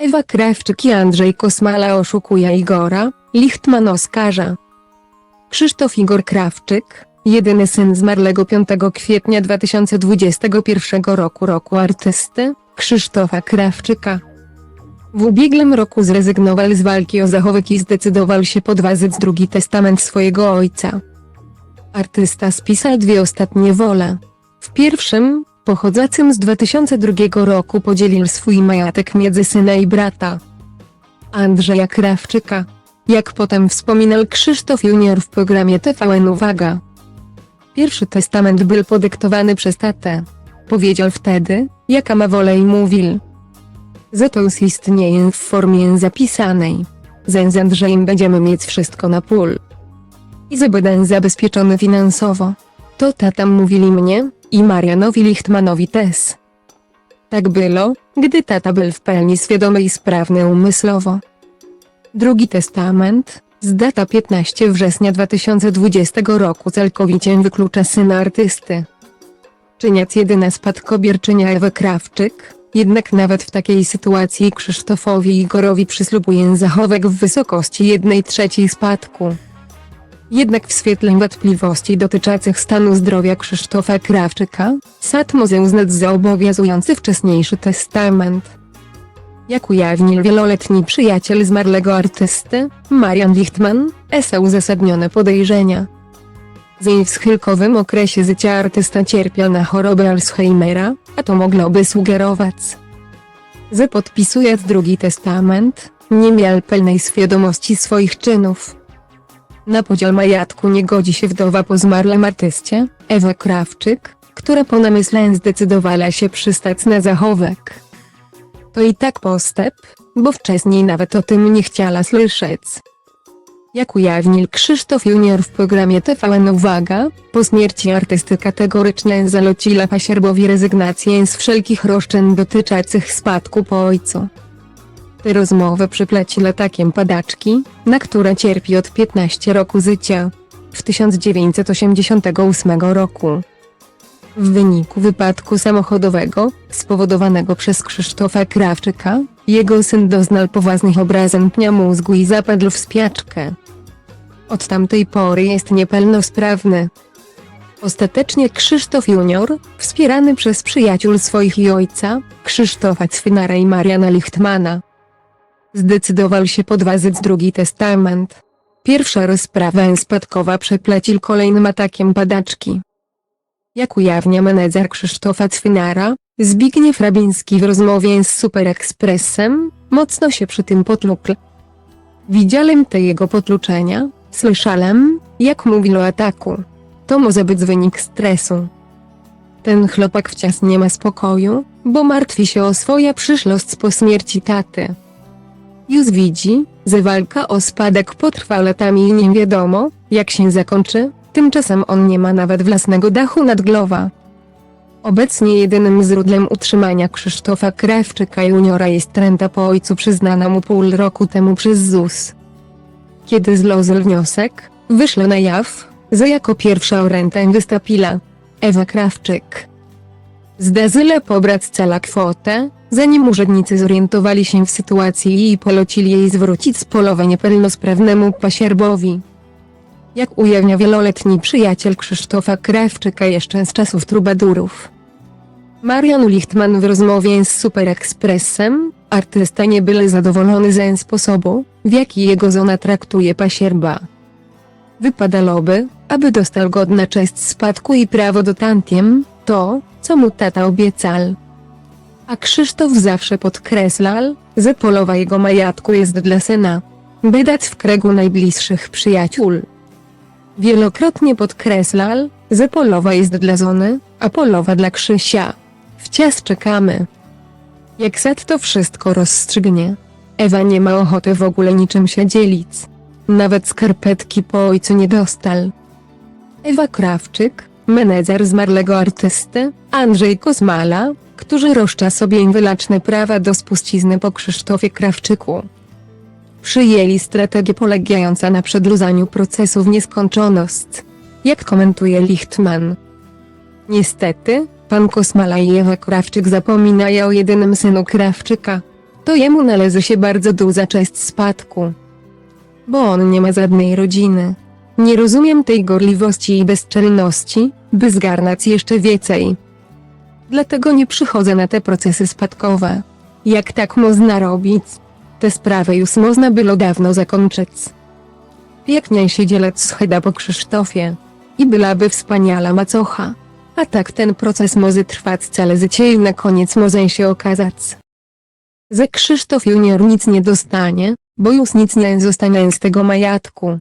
Ewa Krawczyk i Andrzej Kosmala oszukuje Igora, Lichtman oskarża. Krzysztof Igor Krawczyk, jedyny syn zmarłego 5 kwietnia 2021 roku roku artysty, Krzysztofa Krawczyka. W ubiegłym roku zrezygnował z walki o zachowek i zdecydował się podważyć drugi testament swojego ojca. Artysta spisał dwie ostatnie wole. W pierwszym, pochodzącym z 2002 roku podzielił swój majątek między syna i brata. Andrzeja Krawczyka. Jak potem wspominał Krzysztof Junior w programie TVN Uwaga. Pierwszy testament był podyktowany przez tatę. Powiedział wtedy, jaka ma wolę i mówił. Zetos istnieje w formie zapisanej. Zen z Andrzejem będziemy mieć wszystko na pól. I będę zabezpieczony finansowo. To tata mówili mnie, i Marianowi Lichtmanowi też. Tak było, gdy tata był w pełni świadomy i sprawny umysłowo. Drugi testament, z data 15 września 2020 roku całkowicie wyklucza syna artysty. Czyniac jedyna spadkobierczynia Ewy Krawczyk, jednak nawet w takiej sytuacji Krzysztofowi Igorowi przysługuje zachowek w wysokości 1 trzeciej spadku. Jednak w świetle wątpliwości dotyczących stanu zdrowia Krzysztofa Krawczyka, SAT może uznać za obowiązujący wcześniejszy testament. Jak ujawnił wieloletni przyjaciel zmarłego artysty, Marian Lichtman, są uzasadnione podejrzenia. W schyłkowym okresie życia artysta cierpiał na chorobę Alzheimera, a to mogłoby sugerować, że podpisując drugi testament, nie miał pełnej świadomości swoich czynów. Na podział majątku nie godzi się wdowa po zmarłym artyście, Ewa Krawczyk, która po namyśle zdecydowała się przystać na zachowek. To i tak postęp, bo wcześniej nawet o tym nie chciała słyszeć. Jak ujawnił Krzysztof Junior w programie TVN Uwaga, po śmierci artysty kategorycznie zaleciła pasierbowi rezygnację z wszelkich roszczeń dotyczących spadku po ojcu. Te rozmowy przypleci latakiem padaczki, na które cierpi od 15 roku życia. W 1988 roku. W wyniku wypadku samochodowego, spowodowanego przez Krzysztofa Krawczyka, jego syn doznał poważnych obrażeń pnia mózgu i zapadł w spiaczkę. Od tamtej pory jest niepełnosprawny. Ostatecznie Krzysztof Junior, wspierany przez przyjaciół swoich i ojca, Krzysztofa Cwynara i Mariana Lichtmana, zdecydował się podważyć drugi testament. Pierwsza rozprawa spadkowa przeplecił kolejnym atakiem padaczki. Jak ujawnia menedżer Krzysztofa Cwynara, Zbigniew Rabiński w rozmowie z Super Expressem, mocno się przy tym potłukł. Widziałem te jego potłuczenia, słyszałem, jak mówił o ataku. To może być wynik stresu. Ten chłopak wciąż nie ma spokoju, bo martwi się o swoją przyszłość po śmierci taty. Już widzi, że walka o spadek potrwa latami i nie wiadomo, jak się zakończy, tymczasem on nie ma nawet własnego dachu nad głową. Obecnie jedynym źródłem utrzymania Krzysztofa Krawczyka juniora jest renta po ojcu przyznana mu pół roku temu przez ZUS. Kiedy zlozł wniosek, wyszło na jaw, że jako pierwsza o rentę wystąpiła Ewa Krawczyk. Zdazyle pobrać cała kwotę, zanim urzędnicy zorientowali się w sytuacji i polecili jej zwrócić z polowa niepełnosprawnemu pasierbowi. Jak ujawnia wieloletni przyjaciel Krzysztofa Krawczyka jeszcze z czasów trubadurów. Marian Lichtman w rozmowie z Super Expressem, artysta nie byle zadowolony ze sposobu, w jaki jego żona traktuje pasierba. Wypadałoby, aby dostał godna część spadku i prawo do tantiem, to, co mu tata obiecał. A Krzysztof zawsze podkreślał, że polowa jego majątku jest dla syna. By dać w kręgu najbliższych przyjaciół. Wielokrotnie podkreślał, że polowa jest dla żony, a polowa dla Krzysia. Wciąż czekamy. Jak Sat to wszystko rozstrzygnie. Ewa nie ma ochoty w ogóle niczym się dzielić. Nawet skarpetki po ojcu nie dostał. Ewa Krawczyk, menedżer zmarłego artysty, Andrzej Kozmala, którzy roszcza sobie wylaczne prawa do spuścizny po Krzysztofie Krawczyku. Przyjęli strategię polegającą na przedluzaniu procesu w nieskończoność. Jak komentuje Lichtman. Niestety, pan Kosmala i Ewa Krawczyk zapominają o jedynym synu Krawczyka. to jemu należy się bardzo duża część spadku. Bo on nie ma żadnej rodziny. Nie rozumiem tej gorliwości i bezczelności, by zgarnąć jeszcze więcej. Dlatego nie przychodzę na te procesy spadkowe. Jak tak można robić? Te sprawy już można było dawno zakończyć. Jak nie się dzielec chyba po Krzysztofie. I byłaby wspaniała macocha. A tak ten proces może trwać całe życie i na koniec może się okazać, że Krzysztof Junior nic nie dostanie, bo już nic nie zostanie z tego majątku.